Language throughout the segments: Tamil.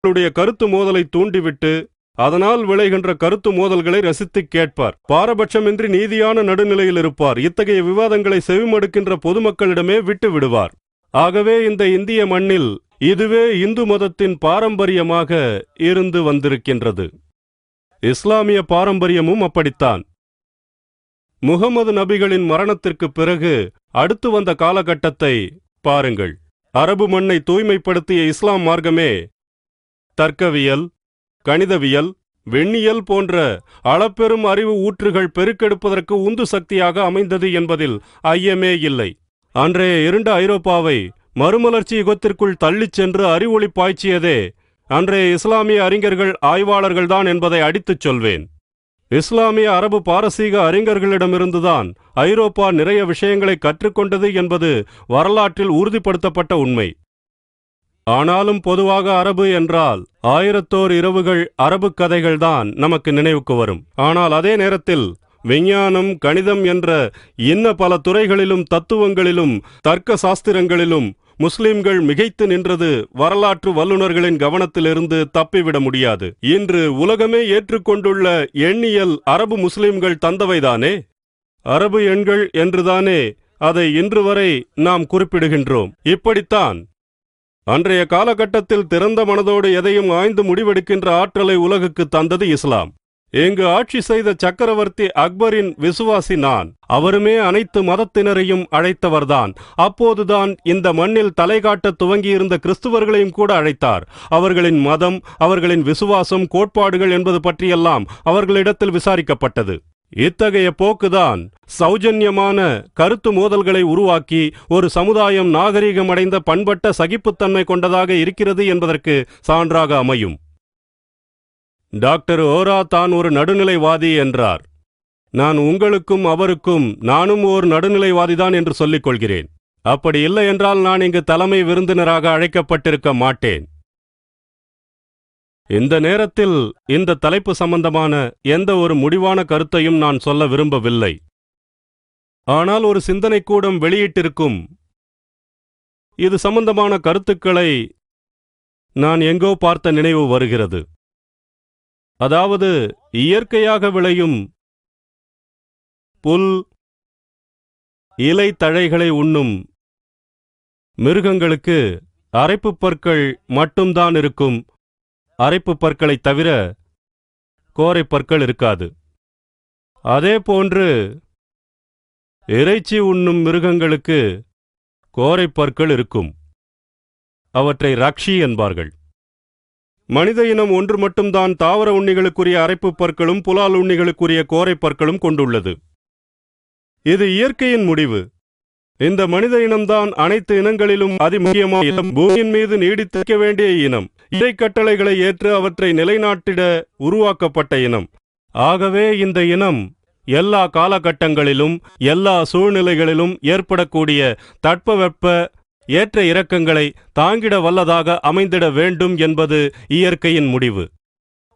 தங்களுடைய கருத்து மோதலை தூண்டிவிட்டு அதனால் விளைகின்ற கருத்து மோதல்களை ரசித்துக் கேட்பார். பாரபட்சமின்றி நீதியான நடுநிலையில் இருப்பார். இத்தகைய விவாதங்களை செவிமடுக்கின்ற பொதுமக்களிடமே விட்டு விடுவார். ஆகவே இந்த இந்திய மண்ணில் இதுவே இந்து மதத்தின் பாரம்பரியமாக இருந்து வந்திருக்கின்றது. இஸ்லாமிய பாரம்பரியமும் அப்படித்தான். முகமது நபிகளின் மரணத்திற்குப் பிறகு அடுத்து வந்த காலகட்டத்தை பாருங்கள். அரபு மண்ணை தூய்மைப்படுத்திய இஸ்லாம் மார்க்கமே தர்க்கவியல் கணிதவியல் வெண்ணியல் போன்ற அளப்பெரும் அறிவு ஊற்றுகள் பெருக்கெடுப்பதற்கு உந்து சக்தியாக அமைந்தது என்பதில் ஐயமே இல்லை. அன்றைய இருண்ட ஐரோப்பாவை மறுமலர்ச்சி யுகத்திற்குள் தள்ளிச் சென்று அறிவொளி பாய்ச்சியதே அன்றைய இஸ்லாமிய அறிஞர்கள் ஆய்வாளர்கள்தான் என்பதை அடித்துச் சொல்வேன். இஸ்லாமிய அரபு பாரசீக அறிஞர்களிடமிருந்துதான் ஐரோப்பா நிறைய விஷயங்களை கற்றுக்கொண்டது என்பது வரலாற்றில் உறுதிப்படுத்தப்பட்ட உண்மை. ஆனாலும் பொதுவாக அரபு என்றால் ஆயிரத்தோர் இரவுகள் அரபு கதைகள்தான் நமக்கு நினைவுக்கு வரும். ஆனால் அதே நேரத்தில் விஞ்ஞானம் கணிதம் என்ற இன்ன பல துறைகளிலும் தத்துவங்களிலும் தர்க்க சாஸ்திரங்களிலும் முஸ்லிம்கள் மிகைத்து நின்றது வரலாற்று வல்லுநர்களின் கவனத்திலிருந்து தப்பிவிட முடியாது. இன்று உலகமே ஏற்றுக்கொண்டுள்ள எண்ணியல் அரபு முஸ்லிம்கள் தந்தவைதானே? அரபு எண்கள் என்றுதானே? அதை இன்று வரை நாம் குறிப்பிடுகின்றோம். இப்படித்தான் அன்றைய காலகட்டத்தில் திறந்த மனதோடு எதையும் ஆய்ந்து முடிவெடுக்கின்ற ஆற்றலை உலகுக்கு தந்தது இஸ்லாம். இங்கு ஆட்சி செய்த சக்கரவர்த்தி அக்பரின் விசுவாசி நான். அவருமே அனைத்து மதத்தினரையும் அழைத்தவர்தான். அப்போதுதான் இந்த மண்ணில் தலை காட்ட துவங்கியிருந்த கிறிஸ்துவர்களையும் கூட அழைத்தார். அவர்களின் மதம் அவர்களின் விசுவாசம் கோட்பாடுகள் என்பது பற்றியெல்லாம் அவர்களிடத்தில் விசாரிக்கப்பட்டது. இத்தகைய போக்குதான் சௌஜன்யமான கருத்து மோதல்களை உருவாக்கி ஒரு சமுதாயம் நாகரீகமடைந்த பண்பட்ட சகிப்புத்தன்மை கொண்டதாக இருக்கிறது என்பதற்கு சான்றாக அமையும். டாக்டர் ஓரா தான் ஒரு நடுநிலைவாதி என்றார். நான் உங்களுக்கும் அவருக்கும் நானும் ஓர் நடுநிலைவாதிதான் என்று சொல்லிக் கொள்கிறேன். அப்படி இல்லை என்றால் நான் இங்கு தலைமை விருந்தினராக அழைக்கப்பட்டிருக்க மாட்டேன். இந்த நேரத்தில் இந்த தலைப்பு சம்பந்தமான எந்த ஒரு முடிவான கருத்தையும் நான் சொல்ல விரும்பவில்லை. ஆனால் ஒரு சிந்தனை கூடம் வெளியிட்டிருக்கும். இது சம்பந்தமான கருத்துக்களை நான் எங்கோ பார்த்த நினைவு வருகிறது. அதாவது இயற்கையாக விளையும் புல் இலை தழைகளை உண்ணும் மிருகங்களுக்கு அரைப்புப் பற்கள் மட்டும்தான் இருக்கும். அரைப்புப் பற்களைத் தவிர கோரைப் பற்கள் இருக்காது. அதே போன்று இறைச்சி உண்ணும் மிருகங்களுக்கு கோரைப் பற்கள் இருக்கும். அவற்றை ரக்ஷி என்பார்கள். மனித இனம் ஒன்று மட்டும்தான் தாவர உண்ணிகளுக்குரிய அரைப்புப் பற்களும் புலால் உண்ணிகளுக்குரிய கோரைப் பற்களும் கொண்டுள்ளது. இது இயற்கையின் முடிவு. இந்த மனித இனம்தான் அனைத்து இனங்களிலும் அதிமுக்கியமான இனம். பூமியின் மீது நீடித்திருக்க வேண்டிய இனம். இடைக்கட்டளைகளை ஏற்று அவற்றை நிலைநாட்டிட உருவாக்கப்பட்ட இனம். ஆகவே இந்த இனம் எல்லா காலகட்டங்களிலும் எல்லா சூழ்நிலைகளிலும் ஏற்படக்கூடிய தட்பவெப்ப ஏற்ற இறக்கங்களை தாங்கிட வல்லதாக அமைந்திட வேண்டும் என்பது இயற்கையின் முடிவு.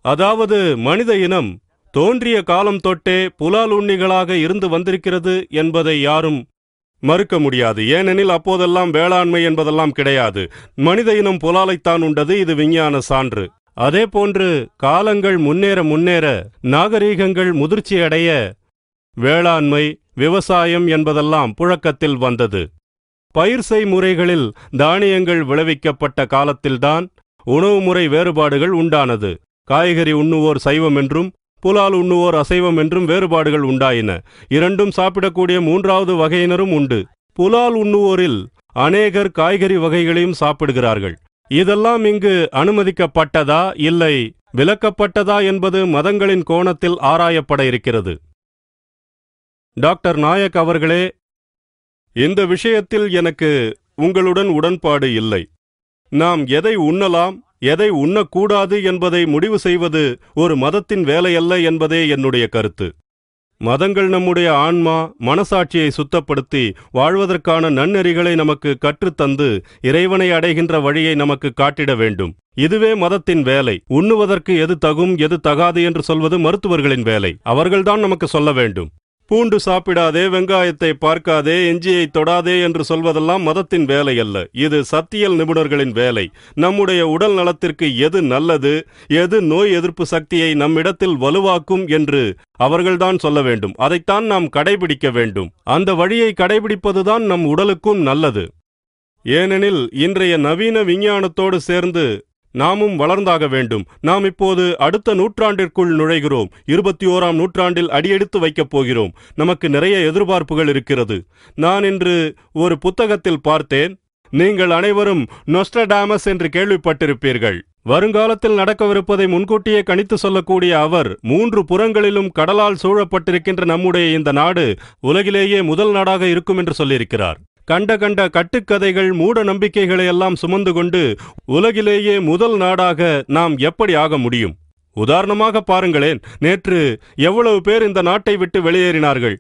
அதாவது மனித இனம் தோன்றிய காலம் தொட்டே புலால் உண்ணிகளாக இருந்து வந்திருக்கிறது என்பதை யாரும் மறுக்க முடியாது. ஏனெனில் அப்போதெல்லாம் வேளாண்மை என்பதெல்லாம் கிடையாது. மனித இனம் புலாலைத்தான் உண்டது இது விஞ்ஞான சான்று. அதே போன்று காலங்கள் முன்னேற முன்னேற நாகரீகங்கள் முதிர்ச்சியடைய வேளாண்மை விவசாயம் என்பதெல்லாம் புழக்கத்தில் வந்தது. பயிர் செய்முறைகளில் தானியங்கள் விளைவிக்கப்பட்ட காலத்தில்தான் உணவு முறை வேறுபாடுகள் உண்டானது. காய்கறி உண்ணுவோர் சைவம் என்றும் புலால் உண்ணுவோர் அசைவம் என்றும் வேறுபாடுகள் உண்டாயின. இரண்டும் சாப்பிடக்கூடிய மூன்றாவது வகையினரும் உண்டு. புலால் உண்ணுவோரில் அநேகர் காய்கறி வகைகளையும் சாப்பிடுகிறார்கள். இதெல்லாம் இங்கு அனுமதிக்கப்பட்டதா இல்லை விலக்கப்பட்டதா என்பது மதங்களின் கோணத்தில் ஆராயப்பட இருக்கிறது. டாக்டர் நாயக் அவர்களே இந்த விஷயத்தில் எனக்கு உங்களுடன் உடன்பாடு இல்லை. நாம் எதை உண்ணலாம் எதை உண்ணக்கூடாது என்பதை முடிவு செய்வது ஒரு மதத்தின் வேலையல்ல என்பதே என்னுடைய கருத்து. மதங்கள் நம்முடைய ஆன்மா மனசாட்சியை சுத்தப்படுத்தி வாழ்வதற்கான நன்னெறிகளை நமக்கு கற்றுத்தந்து இறைவனை அடைகின்ற வழியை நமக்கு காட்டிட வேண்டும். இதுவே மதத்தின் வேலை. உண்ணுவதற்கு எது தகும் எது தகாது என்று சொல்வது மருத்துவர்களின் வேலை. அவர்கள்தான் நமக்கு சொல்ல வேண்டும். பூண்டு சாப்பிடாதே வெங்காயத்தை பார்க்காதே எஞ்சியை தொடாதே என்று சொல்வதெல்லாம் மதத்தின் வேலை அல்ல இது சத்தியல் நிபுணர்களின் வேலை. நம்முடைய உடல் நலத்திற்கு எது நல்லது எது நோய் எதிர்ப்பு சக்தியை நம்மிடத்தில் வலுவாக்கும் என்று அவர்கள்தான் சொல்ல வேண்டும். அதைத்தான் நாம் கடைபிடிக்க வேண்டும். அந்த வழியை கடைபிடிப்பதுதான் நம் உடலுக்கும் நல்லது. ஏனெனில் இன்றைய நவீன விஞ்ஞானத்தோடு சேர்ந்து நாமும் வளர்ந்தாக வேண்டும். நாம் இப்போது அடுத்த நூற்றாண்டிற்குள் நுழைகிறோம். இருபத்தி ஓராம் நூற்றாண்டில் அடியெடுத்து வைக்கப் போகிறோம். நமக்கு நிறைய எதிர்பார்ப்புகள் இருக்கிறது. நான் இன்று ஒரு புத்தகத்தில் பார்த்தேன். நீங்கள் அனைவரும் நொஸ்டடாமஸ் என்று கேள்விப்பட்டிருப்பீர்கள். வருங்காலத்தில் நடக்கவிருப்பதை முன்கூட்டியே கணித்து சொல்லக்கூடிய அவர் மூன்று புறங்களிலும் கடலால் சூழப்பட்டிருக்கின்ற நம்முடைய இந்த நாடு உலகிலேயே முதல் நாடாக இருக்கும் என்று சொல்லியிருக்கிறார். கண்ட கண்ட கட்டுக்கதைகள் மூட நம்பிக்கைகளை எல்லாம் சுமந்து கொண்டு உலகிலேயே முதல் நாடாக நாம் எப்படி ஆக முடியும்? உதாரணமாக பாருங்களேன் நேற்று எவ்வளவு பேர் இந்த நாட்டை விட்டு வெளியேறினார்கள்?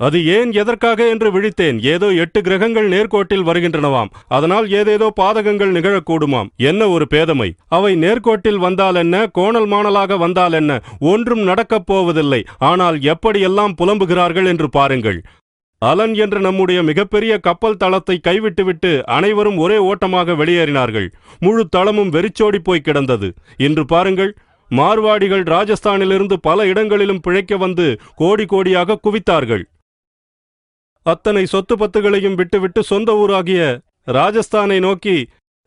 அது ஏன் எதற்காக என்று விழித்தேன். ஏதோ எட்டு கிரகங்கள் நேர்கோட்டில் வருகின்றனவாம். அதனால் ஏதேதோ பாதகங்கள் நிகழக்கூடுமாம். என்ன ஒரு பேதமை? அவை நேர்கோட்டில் வந்தால் என்ன? கோணல் மாணலாக வந்தால் என்ன? ஒன்றும் நடக்கப் போவதில்லை ஆனால் எப்படியெல்லாம் புலம்புகிறார்கள் என்று பாருங்கள். அலன் என்ற நம்முடைய மிகப்பெரிய கப்பல் தளத்தை கைவிட்டுவிட்டு அனைவரும் ஒரே ஓட்டமாக வெளியேறினார்கள். முழு தளமும் வெறிச்சோடி போய் கிடந்தது. இன்று பாருங்கள் மார்வாடிகள் ராஜஸ்தானிலிருந்து பல இடங்களிலும் பிழைக்க வந்து கோடி கோடியாக குவித்தார்கள். அத்தனை சொத்து பத்துகளையும் விட்டுவிட்டு சொந்த ஊராகிய ராஜஸ்தானை நோக்கி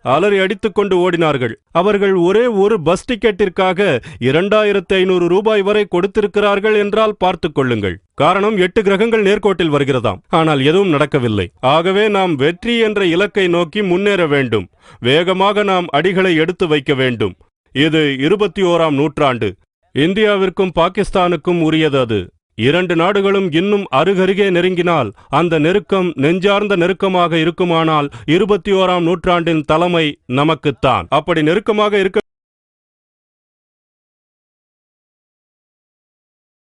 அலறி அடித்துக்கொண்டு ஓடினார்கள். அவர்கள் ஒரே ஒரு பஸ் டிக்கெட்டிற்காக இரண்டாயிரத்தி ஐநூறு ரூபாய் வரை கொடுத்திருக்கிறார்கள் என்றால் பார்த்துக் கொள்ளுங்கள். காரணம் எட்டு கிரகங்கள் நேர்கோட்டில் வருகிறதாம். ஆனால் எதுவும் நடக்கவில்லை. ஆகவே நாம் வெற்றி என்ற இலக்கை நோக்கி முன்னேற வேண்டும். வேகமாக நாம் அடிகளை எடுத்து வைக்க வேண்டும். இது இருபத்தி ஓராம் நூற்றாண்டு. இந்தியாவிற்கும் பாகிஸ்தானுக்கும் உரியது அது. இரண்டு நாடுகளும் இன்னும் அருகருகே நெருங்கினால் அந்த நெருக்கம் நெஞ்சார்ந்த நெருக்கமாக இருக்குமானால் இருபத்தி ஓராம் நூற்றாண்டின் தலைமை நமக்குத்தான். அப்படி நெருக்கமாக இருக்க